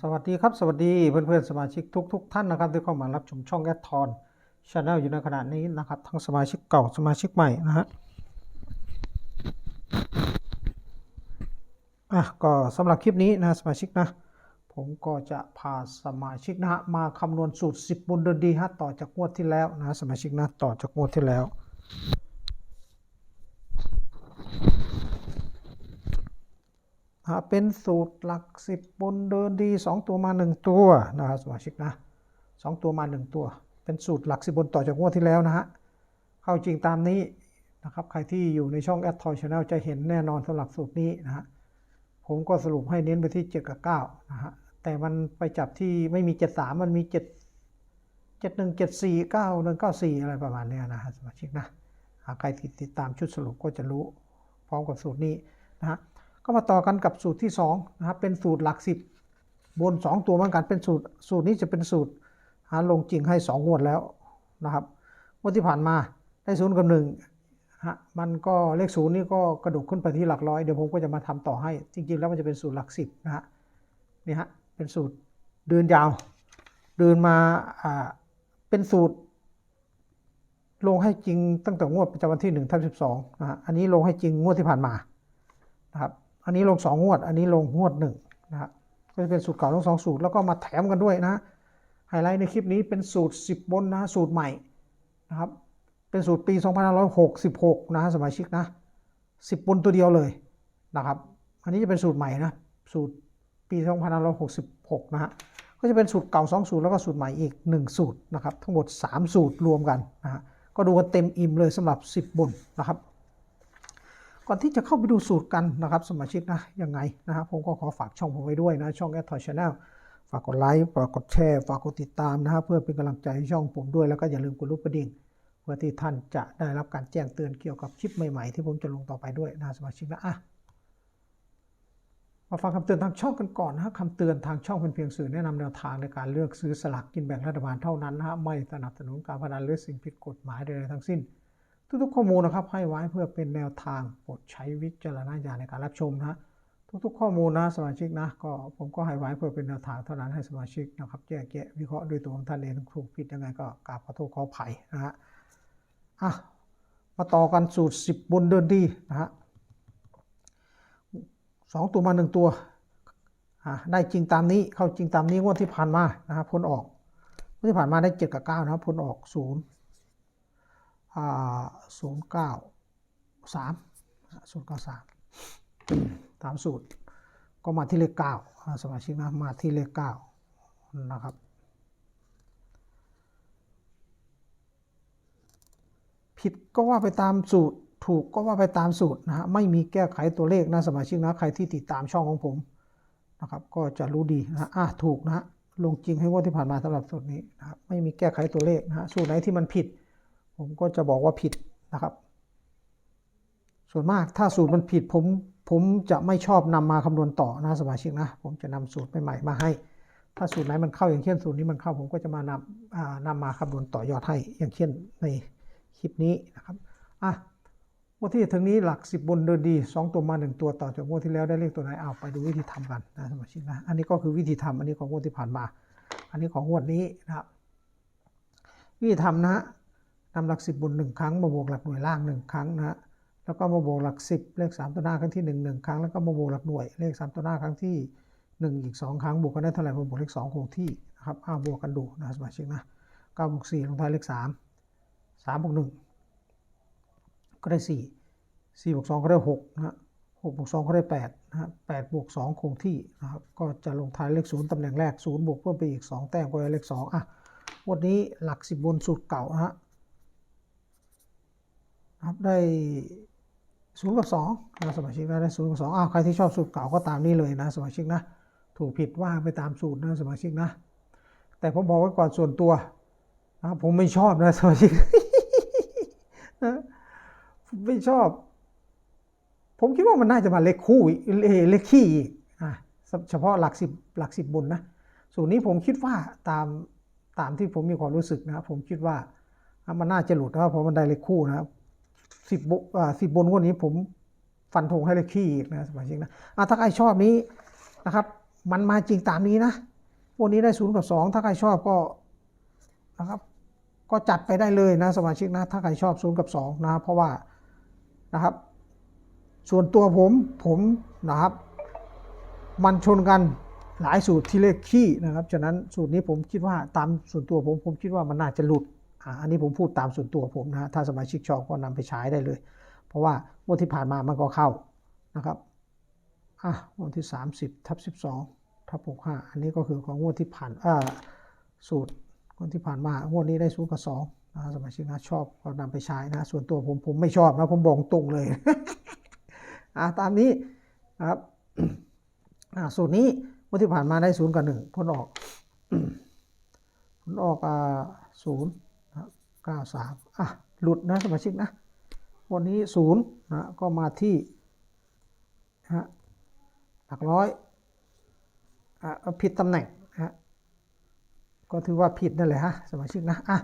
สวัสดีครับ สวัสดีเพื่อนๆสมาชิกทุกๆท่านนะครับที่เข้ามารับชมช่องแอดทอนชาแนลอยู่ในขณะนี้นะครับทั้งสมาชิกเก่าสมาชิกใหม่นะฮะอะก็สำหรับคลิปนี้นะสมาชิกนะ ผมก็จะพาสมาชิกนะฮะมาคำนวณสูตร 10 บุญเดือนดีฮะต่อจากงวดที่แล้วนะสมาชิกนะต่อจากงวดที่แล้ว อ่า เป็นสูตรหลักสิบบนเดินดีสองตัวมาหนึ่งตัวนะครับสมาชิกนะสองตัวมาหนึ่งตัว เป็นสูตรหลักสิบบนต่อจากงวดที่แล้วนะฮะเข้าจริงตามนี้นะครับใครที่อยู่ในช่องแอดทอยชาแนลจะเห็นแน่นอนสำหรับสูตรนี้นะฮะผมก็สรุปให้เน้นไปที่ 7 กับ 9 นะฮะ แต่มันไปจับที่ไม่มี 73 มันมี 7 71 74 91 94 อะไรประมาณเนี้ยนะฮะสมาชิกนะหากใครติดตามชุดสรุปก็จะรู้พร้อมกับสูตรนี้นะฮะ ก็มาต่อกันกับสูตรที่2นะครับเป็นสูตรหลักสิบบน 2 ตัวเหมือนกันเป็นสูตร สูตรนี้จะเป็นสูตรหาลงจริงให้ 2 งวดแล้วนะครับงวดที่ผ่านมาได้ศูนย์กับหนึ่งฮะมันก็เลขศูนย์นี่ก็กระดกขึ้นไปที่หลักร้อยเดี๋ยวผมก็จะมาทำต่อให้จริง ๆ แล้วมันจะเป็นสูตรหลักสิบนะฮะนี่ฮะเป็นสูตรเดินยาว เดินมาอ่าเป็นสูตร ลงให้จริงตั้งแต่งวดประจำวันที่1ทับ12นะฮะอันนี้ลงให้จริงงวดที่ผ่านมานะครับ อันนี้ลง 2 งวด อันนี้ลงงวด1นะครับก็จะเป็นสูตรเก่าทั้งสองสูตรแล้วก็มาแถมกันด้วยนะไฮไลท์ในคลิปนี้เป็นสูตร 10 บนนะสูตรใหม่นะครับเป็นสูตรปี 2566 นะสมาชิกนะ 10 บนตัวเดียวเลยนะครับ อันนี้จะเป็นสูตรใหม่นะสูตรปี 2566 นะฮะก็จะเป็นสูตรเก่า 2 สูตรแล้วก็สูตรใหม่อีก 1 สูตรนะครับทั้งหมด 3 สูตรรวมกันนะฮะก็ดูกันเต็มอิ่มเลยสำหรับ 10 บนนะครับ ก่อนที่จะเข้าไปดูสูตรกันนะครับสมาชิกนะยังไงนะครับผมก็ขอฝากช่องผมไว้ด้วยนะช่องแอดทอยชาแนลฝากกดไลค์ฝากกดแชร์ฝากกดติดตามนะครับเพื่อเป็นกำลังใจให้ช่องผมด้วยแล้วก็อย่าลืมกดรูปกระดิ่งเพื่อที่ท่านจะได้รับการแจ้งเตือนเกี่ยวกับคลิปใหม่ๆ ที่ผมจะลงต่อไปด้วยนะสมาชิกนะอะมาฟังคำเตือนทางช่องกันก่อนนะคำเตือนทางช่องเป็นเพียงสื่อแนะนำแนวทางในการเลือกซื้อสลากกินแบ่งรัฐบาลเท่านั้นนะฮะไม่สนับสนุนการพนันหรือสิ่งผิดกฎหมายใดๆทั้งสิ้น ทุกๆข้อมูลนะครับให้ไว้เพื่อเป็นแนวทางโปรดใช้วิจารณญาณในการรับชมนะทุกๆ ข้อมูลนะสมาชิกนะก็ผมก็ให้ไว้เพื่อเป็นแนวทางเท่านั้นให้สมาชิกนะครับแยกแยะวิเคราะห์ด้วยตัวของท่านเองถูกผิดยังไงก็กราบขอโทษขออภัยนะฮะอะมาต่อกันสูตร 10 บนเดินดีนะฮะสองตัวมาหนึ่งตัวอะได้จริงตามนี้เข้าจริงตามนี้งวดที่ผ่านมานะครับพ้นออกงวดที่ผ่านมาได้เจ็ดกับเก้านะครับพ้นออกศูนย์ ศูนย์เก้าสามศูนย์เก้าสามตามสูตร ก็มาที่เลขเก้าสมาชิกนะมาที่เลขเก้านะครับผิดก็ว่าไปตามสูตร ถูกก็ว่าไปตามสูตรนะฮะไม่มีแก้ไขตัวเลขนะสมาชิกนะใครที่ติดตามช่องของผมนะครับ ก็จะรู้ดีนะอะถูกนะฮะลงจริงให้งวดที่ผ่านมาสำหรับสูตรนี้นะครับไม่มีแก้ไขตัวเลขนะฮะสูตรไหนที่มันผิด ผมก็จะบอกว่าผิดนะครับ ส่วนมากถ้าสูตรมันผิดผมผมจะไม่ชอบนำมาคำนวณต่อนะสมาชิกนะ ผมจะนำสูตรใหม่ๆมาให้ ถ้าสูตรไหนมันเข้าอย่างเช่นสูตรนี้มันเข้า ผมก็จะมานำนำมาคำนวณต่อยอดให้อย่างเช่นในคลิปนี้นะครับอะงวดที่ถึงนี้หลัก 10 บนเดินดี 2 ตัวมา 1 ตัวต่อจากงวดที่แล้วได้เลขตัวไหนเอาไปดูวิธีทำกันนะสมาชิกนะอันนี้ก็คือวิธีทำอันนี้ของงวดที่ผ่านมา อันนี้ของงวดนี้นะครับวิธีทำนะ นำหลักสิบบนหนึ่งครั้งมาบวกหลักหน่วยล่างหนึ่งครั้งนะฮะแล้วก็มาบวกหลักสิบเลขสามตัวหน้าครั้งที่หนึ่งหนึ่งครั้งแล้วก็มาบวกหลักหน่วยเลขสามตัวหน้าครั้งที่หนึ่งอีกสองครั้งบวกกันได้เท่าไหร่มาบวกเลขสองคงที่นะครับอ้าบวกกันดูนะสมาชิกนะเก้าบวกสี่ลงท้ายเลขสามสามบวกหนึ่งก็ได้สี่สี่บวกสองก็ได้หกนะฮะหกบวกสองก็ได้แปดนะฮะแปดบวกสองคงที่นะครับก็จะลงท้ายเลขศูนย์ตำแหน่งแรกศูนย์บวกเพิ่มไปอีกสองแต้มก็ได้เลขสองอะวันนี้หลักสิบบนสูตรเก่านะฮะ ครับได้ศูนย์กับสองนะสมาชิกนะได้ศูนย์กับสองอ้าวใครที่ชอบสูตรเก่าก็ตามนี้เลยนะสมาชิกนะถูกผิดว่าไปตามสูตรนะสมาชิกนะ แต่ผมบอกไว้ก่อนส่วนตัวนะผมไม่ชอบนะสมาชิกนะไม่ชอบ ผมคิดว่ามันน่าจะมาเลขคู่เลขขี้อีกอะเฉพาะหลักสิบหลักสิบบนนะส่วนนี้ผมคิดว่าตามตามที่ผมมีความรู้สึกนะครับผมคิดว่ามันน่าจะหลุดนะเพราะมันได้เลขคู่นะครับ สิบอ่าสิบบนงวดนี้ผมฟันธงให้เลขขี้อีกนะสมาชิกนะอะถ้าใครชอบนี้นะครับ มันมาจริงตามนี้นะพวกนี้ได้ศูนย์กับสองถ้าใครชอบก็นะครับก็จัดไปได้เลยนะสมาชิกนะถ้าใครชอบศูนย์กับสองนะเพราะว่านะครับ ส่วนตัวผมผมนะครับ มันชนกันหลายสูตรที่เลขขี้นะครับฉะนั้นสูตรนี้ผมคิดว่าตามส่วนตัวผมผมคิดว่ามันน่าจะหลุด อันนี้ผมพูดตามส่วนตัวผมนะถ้าสมาชิกชอบก็นำไปใช้ได้เลย เพราะว่างวดที่ผ่านมามันก็เข้านะครับอะงวดที่ 30ทับ12ทับ65อันนี้ก็คือของงวดที่ผ่านอ่าสูตร งวดที่ผ่านมางวดนี้ได้ศูนย์กับสองนะสมาชิกนะชอบก็นำไปใช้นะส่วนตัวผมผมไม่ชอบนะผมบอกตรงเลยอ่าตามนี้นะครับอ่าสูตรนี้เมื่อที่ผ่านมาได้ศูนย์กับหนึ่งผลออกผลออกอ่าศูนย์ เก้าสามอะ หลุดนะสมาชิกนะ วันนี้ศูนย์นะก็มาที่ฮะหลักร้อยอะผิดตำแหน่งฮะก็ถือว่าผิดนั่นแหละฮะสมาชิกนะอะ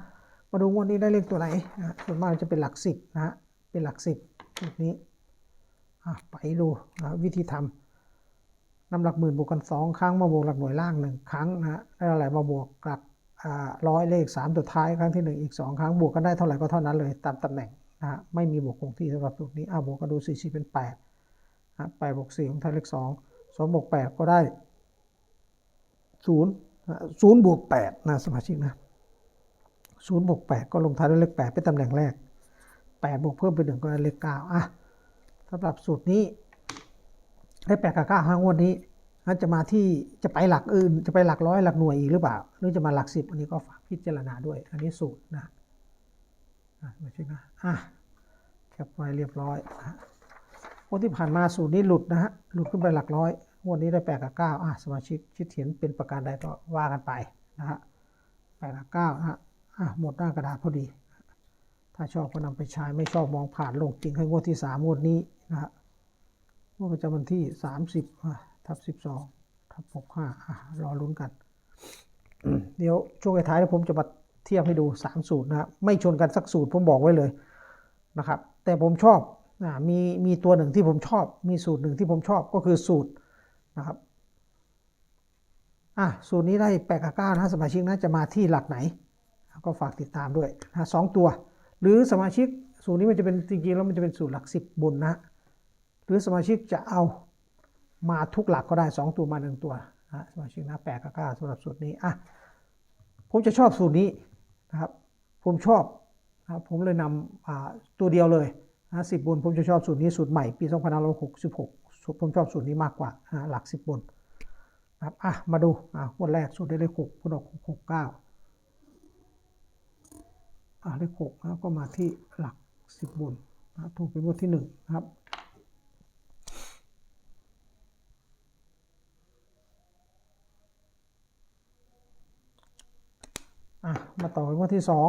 มาดูวันนี้ได้เลขตัวไหนนะส่วนมากจะเป็นหลักสิบนะฮะเป็นหลักสิบชุดนี้อะไปดูนะวิธีทำนำหลักหมื่นบวกกันสองครั้งมาบวกหลักหน่วยล่างหนึ่งครั้งนะฮะได้อะไรมาบวกหลัก ร้อยเลขสามตัวท้ายครั้งที่หนึ่งอีกสองครั้งบวกกันได้เท่าไหร่ก็เท่านั้นเลยตามตำแหน่งนะฮะไม่มีบวกคงที่สำหรับสูตรนี้อ่าบวกก็ดู4 4เป็น8นะแปดบวก4ของไทยเลข 2 2บวก8ก็ได้0นะศูนย์บวก8นะสมาชิกนะ0บวก8ก็ลงท้ายด้วยเลข 8 เป็นตำแหน่งแรก 8 บวกเพิ่มเป็น1ก็ได้เลข9อะสำหรับสูตรนี้ได้8กับ9ห้างวดนี้ นั่นจะมาที่จะไปหลักอื่น จะไปหลักร้อยหลักหน่วยอีกหรือเปล่า หรือจะมาหลักสิบอันนี้ก็ฝากพิจารณาด้วย อันนี้สูตรนะมาเช็คนะอะแคปไว้เรียบร้อยนะฮะงวันที่ผ่านมาสูตรนี้หลุดนะฮะ หลุดขึ้นไปหลักร้อย วันนี้ได้แปดกับเก้าอะสมาชิกคิดเห็นเป็นประการใดก็ว่ากันไปนะฮะแปดกับเก้านะฮะอะหมดหน้ากระดาษพอดี ถ้าชอบก็นำไปใช้ ไม่ชอบมองผ่านลงจริงให้งวดที่สามงวดนี้นะฮะงวดประจำวันที่สามสิบอะ ทับสิบสองทับหกห้าอะรอลุ้นกัน เดี๋ยวช่วงท้ายๆผมจะมาเทียบให้ดู3สูตรนะครับไม่ชนกันสักสูตรผมบอกไว้เลยนะครับ แต่ผมชอบนะมีมีตัวหนึ่งที่ผมชอบ มีสูตรหนึ่งที่ผมชอบก็คือสูตรนะครับอะสูตรนี้ได้แปดกับเก้านะสมาชิกนะจะมาที่หลักไหน ก็ฝากติดตามด้วยนะสองตัว หรือสมาชิกสูตรนี้มันจะเป็นจริงๆแล้วมันจะเป็นสูตรหลักสิบบนนะ หรือสมาชิกจะเอา มาทุกหลักก็ได้ 2 ตัวมาหนึ่งตัวนะสมาชิกนะแปดกับเก้าสำหรับสูตรนี้อะผมจะชอบสูตรนี้นะครับ ผมชอบนะบผมเลยนำอ่าตัวเดียวเลยนะสิบบนผมจะชอบสูตรนี้สูตรใหม่ปี2566สูตรผมชอบสูตรนี้มากกว่านะหลักสิบบนนะครับอะมาดูอะวันแรกสูตรได้เลขหกคุณออกหกเก้าอะเลขหกนะก็มาที่หลักสิบบนนะถูกเป็นงวดที่หนึ่งนะครับ อะ มาต่อกันงวดที่สอง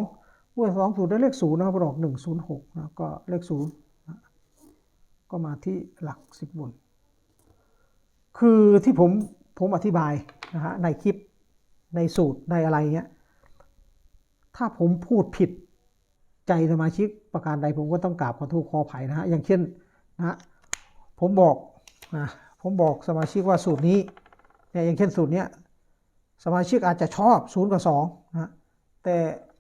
งวดสองสูตรได้เลขศูนย์นะครับดอกหนึ่งศูนย์หกนะก็เลขศูนย์ก็มาที่หลักสิบบน คือที่ผมผมอธิบายนะฮะในคลิปในสูตรในอะไรเงี้ย ถ้าผมพูดผิดใจสมาชิกประการใดผมก็ต้องกราบขอโทษขออภัยนะฮะอย่างเช่นนะผมบอกนะผมบอกสมาชิกว่าสูตรนี้เนี่ยอย่างเช่นสูตรเนี้ยสมาชิกอาจจะชอบศูนย์กับสอง แต่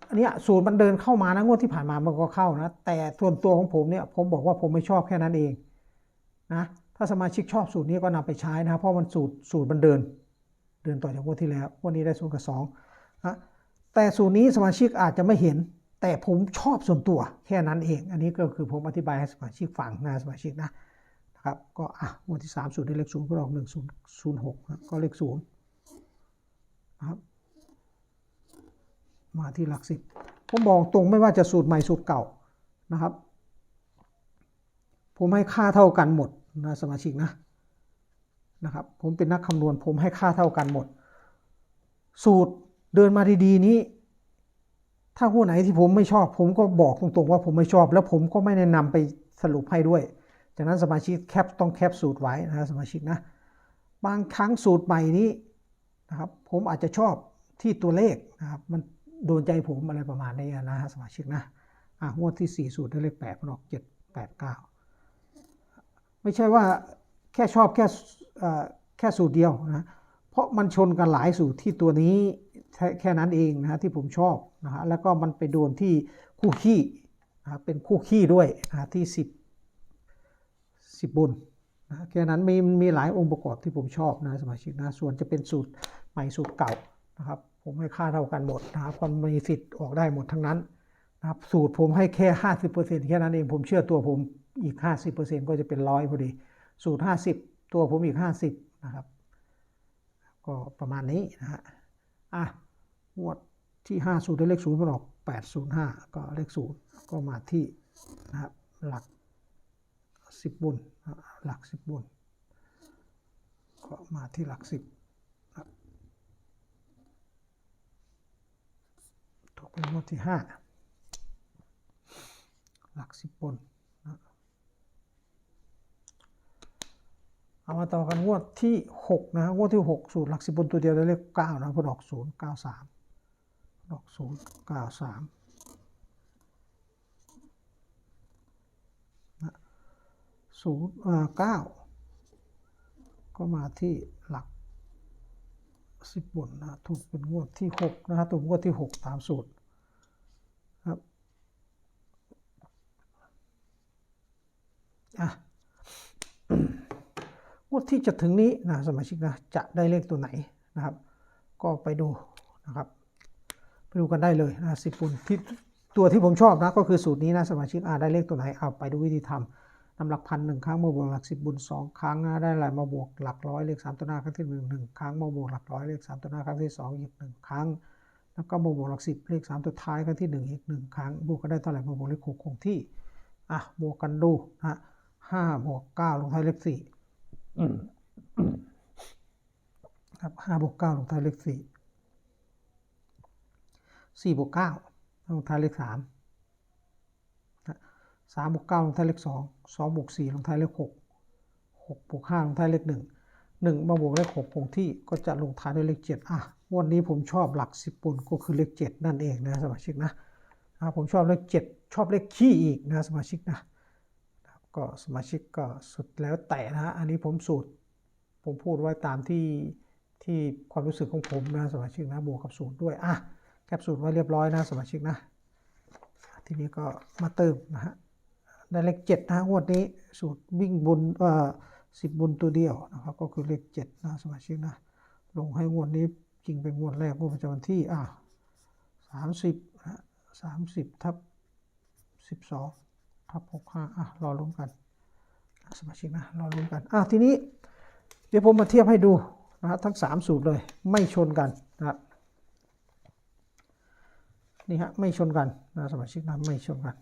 อันเนี้ยศูนย์มันเดินเข้ามานะงวดที่ผ่านมามันก็เข้านะ แต่ส่วนตัวของผมเนี่ยผมบอกว่าผมไม่ชอบแค่นั้นเองนะถ้าสมาชิกชอบสูตรนี้ก็นำไปใช้นะเพราะมันสูตรสูตรมันเดิน เดินต่อจากงวดที่แล้ววันนี้ได้ศูนย์กับสองนะแต่สูตรนี้สมาชิกอาจจะไม่เห็น แต่ผมชอบส่วนตัวแค่นั้นเอง อันนี้ก็คือผมอธิบายให้สมาชิกฟังนะสมาชิกนะนะครับก็อะงวดที่สามสูตรได้เลขศูนย์ก็ออกหนึ่งศูนย์ศูนย์หกนะก็เลขศูนย์นะครับ มาที่หลักสิบผมบอกตรงไม่ว่าจะสูตรใหม่สูตรเก่านะครับ ผมให้ค่าเท่ากันหมดนะสมาชิกนะนะครับ ผมเป็นนักคำนวณ ผมให้ค่าเท่ากันหมด สูตรเดินมาดีๆนี้ ถ้าหัวไหนที่ผมไม่ชอบ ผมก็บอกตรงๆว่าผมไม่ชอบ แล้วผมก็ไม่แนะนำไปสรุปให้ด้วย จากนั้นสมาชิกแคปต้องแคปสูตรไว้นะสมาชิกนะบางครั้งสูตรใหม่นี้นะครับผมอาจจะชอบที่ตัวเลขนะครับมัน โดนใจผมอะไรประมาณนี้นะฮะสมาชิกนะอะงวดที่ 4 สูตรได้เลข8มันออก7 8 9ไม่ใช่ว่าแค่ชอบแค่แค่สูตรเดียวนะเพราะมันชนกันหลายสูตรที่ตัวนี้แค่นั้นเองนะฮะที่ผมชอบนะฮะแล้วก็มันไปโดนที่คู่ขี้นะเป็นคู่ขี้ด้วยนะฮะที่ 10 10บนนะแค่นั้นมีมีหลายองค์ประกอบที่ผมชอบนะสมาชิกนะส่วนจะเป็นสูตรใหม่สูตรเก่า นะครับ ผมให้ค่าเท่ากันหมดนะครับความมีสิทธิ์ออกได้หมดทั้งนั้นนะครับ สูตรผมให้แค่50%แค่นั้นเองผมเชื่อตัวผมอีก50%ก็จะเป็นร้อยพอดี สูตร50ตัวผมอีก50นะครับ ก็ประมาณนี้นะฮะอะงวดที่5สูตรได้เลขศูนย์มันออก805ก็เลขศูนย์ก็มาที่นะครับหลัก10บุญหลัก10บุญก็มาที่หลัก10นะครับตก เป็นงวดที่5หลัก10บุญนะเอามาต่อกันงวดที่6นะฮะงวดที่6สูตรหลักสิบบนตัวเดียวได้เลข9นะเพอดอก0 9 3ดอก0 9 3นะศูนย์อ่าเก้าก็มาที่หลัก10บนนะถูกเป็นงวดที่6นะฮะถูกงวดที่6ตามสูตรครับ อะงวดที่จะถึงนี้นะสมาชิกนะจะได้เลขตัวไหนนะครับ ก็ไปดูนะครับไปดูกันได้เลยนะสิบปุ่นที่ตัวที่ผมชอบนะก็คือสูตรนี้นะสมาชิกอ่าได้เลขตัวไหนเอาไปดูวิธีทำนำหลักพันหนึ่งครั้งมาบวกหลักสิบบุญสองครั้งนะได้อะไรมาบวกหลักร้อยเลขสามตัวหน้าครั้งที่หนึ่งหนึ่งครั้งมาบวกหลักร้อยเลขสามตัวหน้าครั้งที่สองอีกหนึ่งครั้งแล้วก็มาบวกหลักสิบเลขสามตัวท้ายครั้งที่หนึ่งอีกหนึ่งครั้งบวกกันได้เท่าไหร่มาบวกเลขหกคงที่อะบวกกันดูนะ ห้าบวกเก้าลงท้ายเลขสี่ครับห้าบวกเก้าลงท้ายเลขสี่สี่บวกเก้าลงท้ายเลขสามสามบวกเก้าลงท้ายเลขสองสองบวกสี่ลงท้ายเลขหกหกบวกห้าลงท้ายเลขหนึ่งหนึ่งมาบวกเลขหกคงที่ก็จะลงท้ายด้วยเลขเจ็ดอะวันนี้ผมชอบหลักสิบปนก็คือเลขเจ็ดนั่นเองนะสมาชิกนะอะผมชอบเลขเจ็ดชอบเลขขี้อีกนะสมาชิกนะ ก็สมาชิกก็สุดแล้วแต่นะฮะอันนี้ผมสูตร ผมพูดไว้ตามที่ที่ความรู้สึกของผมนะสมาชิกนะบวกกับสูตรด้วยอะแคปสูตรไว้เรียบร้อยนะสมาชิกนะทีนี้ก็มาเติมนะฮะได้เลขเจ็ดนะงวดนี้สูตรวิ่งบนเอ่อสิบบุญตัวเดียวนะครับก็คือเลขเจ็ดนะสมาชิกนะลงให้งวดนี้จริงเป็นงวดแรกงวดประจำวันที่อะสามสิบนะสามสิบทับสิบสอง ทับหกห้าอะรอลุ้นกันสมาชิกนะรอลุ้นกันอะทีนี้เดี๋ยวผมมาเทียบให้ดูนะฮะทั้ง3สูตรเลยไม่ชนกันนะนี่ฮะไม่ชนกันนะสมาชิกนะไม่ชนกัน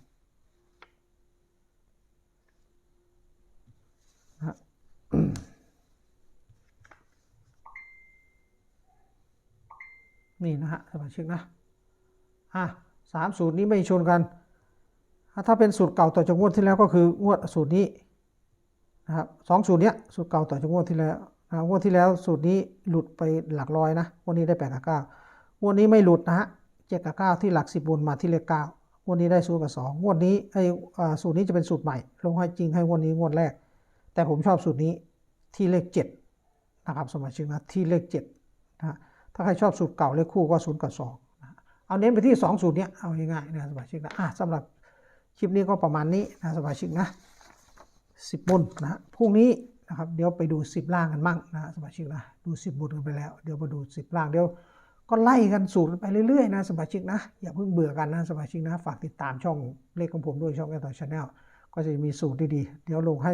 นะนี่นะฮะสมาชิกนะอะสามสูตรนี้ไม่ชนกัน ถ้าเป็นสูตรเก่าต่อจากงวดที่แล้วก็คืองวดสูตรนี้นะครับสองสูตรเนี้ยสูตรเก่าต่อจากงวดที่แล้วงวดที่แล้วสูตรนี้หลุดไปหลักร้อยนะงวันนี้ได้แปดกับเก้างวดนี้ไม่หลุดนะฮะเจ็ดกับเก้าที่หลักสิบบนมาที่เลขเก้างวดนี้ได้ศูนย์กับสองงวดนี้ไอ้อ่าสูตรนี้จะเป็นสูตรใหม่ ลงให้จริงให้งวดนี้งวดแรก แต่ผมชอบสูตรนี้ที่เลขเจ็ดนะครับสมาชิกนะที่เลขเจ็ดนะฮะถ้าใครชอบสูตรเก่าเลขคู่ก็ศูนย์กับสองเอาเน้นไปที่สองสูตรเนี้ยเอาง่ายๆนะสมาชิกนะอะสำหรับ คลิปนี้ก็ประมาณนี้นะสมาชิกนะสิบบนนะพรุ่งนี้นะครับเดี๋ยวไปดูสิบล่างกันมั่งนะสมาชิกนะดูสิบบนกันไปแล้ว เดี๋ยวมาดูสิบล่างเดี๋ยวก็ไล่กันสูตรไปเรื่อยๆนะสมาชิกนะอย่าเพิ่งเบื่อกันนะสมาชิกนะฝากติดตามช่องเลขของผมด้วยช่องแอตชาแนลก็จะมีสูตรดีๆ เดี๋ยวลงให้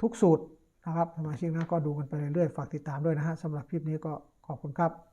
ทุกสูตรนะครับสมาชิกนะก็ดูกันไปเรื่อยๆฝากติดตามด้วยนะฮะสำหรับคลิปนี้ก็ขอบคุณครับ